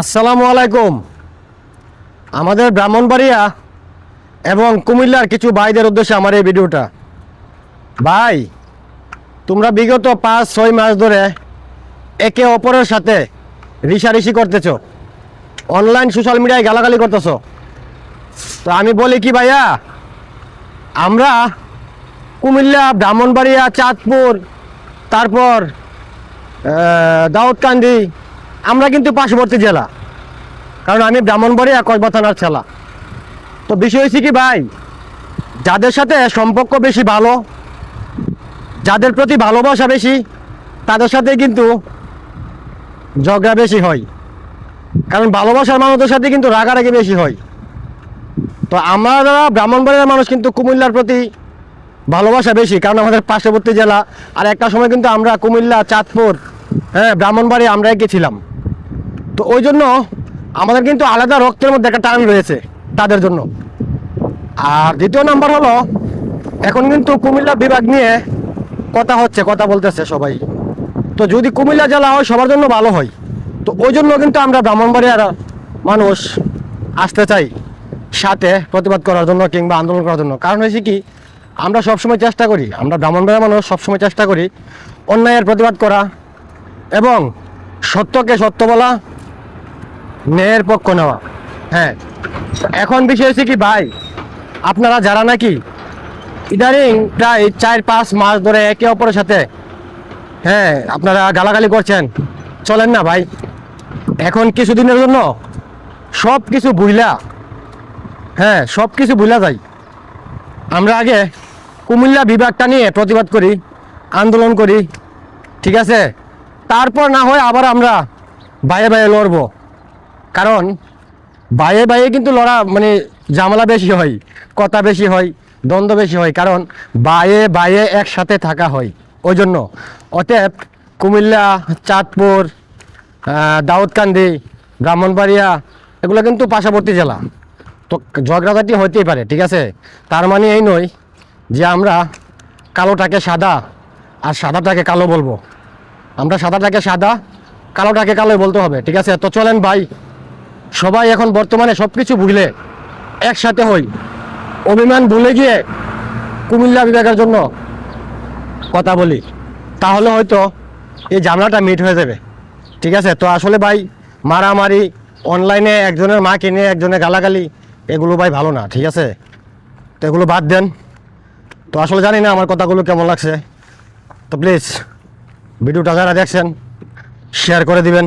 আসসালামু আলাইকুম। আমাদের ব্রাহ্মণবাড়িয়া এবং কুমিল্লার কিছু ভাইদের উদ্দেশ্যে আমার এই ভিডিওটা। ভাই, তোমরা বিগত পাঁচ, ছয় মাস ধরে একে অপরের সাথে রিসারিসি করতেছ অনলাইন সোশ্যাল মিডিয়ায় গালাগালি করতেছ। তো আমি বলি কি ভাইয়া, আমরা কুমিল্লা, ব্রাহ্মণবাড়িয়া, চাঁদপুর, তারপর দাউদকান্দি আমরা কিন্তু পার্শ্ববর্তী জেলা। কারণ আমি ব্রাহ্মণবাড়িয়া কসবা থানার ছেলা। তো বিষয় হয়েছে কি ভাই, যাদের সাথে সম্পর্ক বেশি ভালো, যাদের প্রতি ভালোবাসা বেশি, তাদের সাথে কিন্তু ঝগড়া বেশি হয়। কারণ ভালোবাসার মানুষদের সাথে কিন্তু রাগারাগি বেশি হয়। তো আমরা ব্রাহ্মণবাড়িয়ার মানুষ কিন্তু কুমিল্লার প্রতি ভালোবাসা বেশি, কারণ আমাদের পার্শ্ববর্তী জেলা। আর একটা সময় কিন্তু আমরা কুমিল্লা, চাঁদপুর হ্যাঁ ব্রাহ্মণবাড়ি আমরা গেছিলাম। তো ওই জন্য আমাদের কিন্তু আলাদা রক্তের মধ্যে একটা টান রয়েছে তাদের জন্য। আর দ্বিতীয় নাম্বার হলো, এখন কিন্তু কুমিল্লা বিভাগ নিয়ে কথা হচ্ছে, কথা বলতেছে সবাই। তো যদি কুমিল্লা জেলা হয়, সবার জন্য ভালো হয়। তো ওই জন্য কিন্তু আমরা ব্রাহ্মণবাড়িয়ার মানুষ আসতে চাই সাথে প্রতিবাদ করার জন্য কিংবা আন্দোলন করার জন্য। কারণ হয়েছে কি, আমরা সবসময় চেষ্টা করি, আমরা ব্রাহ্মণবাড়িয়ার মানুষ সবসময় চেষ্টা করি অন্যায়ের প্রতিবাদ করা এবং সত্যকে সত্য বলা ন্যায়ের পক্ষ নেওয়া। হ্যাঁ এখন বিষয় হচ্ছে কি, ভাই, আপনারা যারা নাকি ইদানিং প্রায় চার পাঁচ মাস ধরে একে অপরের সাথে হ্যাঁ আপনারা গালাগালি করছেন, চলেন না ভাই। এখন কিছুদিনের জন্য সব কিছু বুঝলা হ্যাঁ সব কিছু ভুলা যায়। আমরা আগে কুমিল্লা বিভাগটা নিয়ে প্রতিবাদ করি, আন্দোলন করি, ঠিক আছে? তারপর না হয় আবার আমরা বাইরে বাইরে লড়বো। কারণ বাইরে বাইরে কিন্তু লড়া মানে ঝামেলা বেশি হয়, কথা বেশি হয়, দ্বন্দ্ব বেশি হয়, কারণ বাইরে বাইরে একসাথে থাকা হয়, ওই জন্য। অতএব কুমিল্লা, চাঁদপুর দাউদকান্দি, ব্রাহ্মণবাড়িয়া, এগুলো কিন্তু পার্শ্ববর্তী জেলা। তো ঝগড়াঝাটি হতেই পারে, ঠিক আছে? তার মানে এই নয় যে আমরা কালোটাকে সাদা আর সাদাটাকে কালো বলব। আমরা সাদাটাকে সাদা, কালোটাকে কালোই বলতে হবে, ঠিক আছে? তো চলেন ভাই সবাই এখন বর্তমানে সব কিছু ভুলে একসাথে হই। অভিমান ভুলে গিয়ে কুমিল্লা বিভাগের জন্য কথা বলি। তাহলে হয়তো এই ঝামেলাটা মিট হয়ে যাবে। ঠিক আছে? তো আসলে ভাই, মারামারি অনলাইনে একজনের মা কিনে একজনের গালাগালি, এগুলো ভাই ভালো না, ঠিক আছে? তো এগুলো বাদ দেন। তো আসলে জানি না আমার কথাগুলো কেমন লাগছে। তো প্লিজ ভিডিওটা যারা দেখছেন শেয়ার করে দিবেন।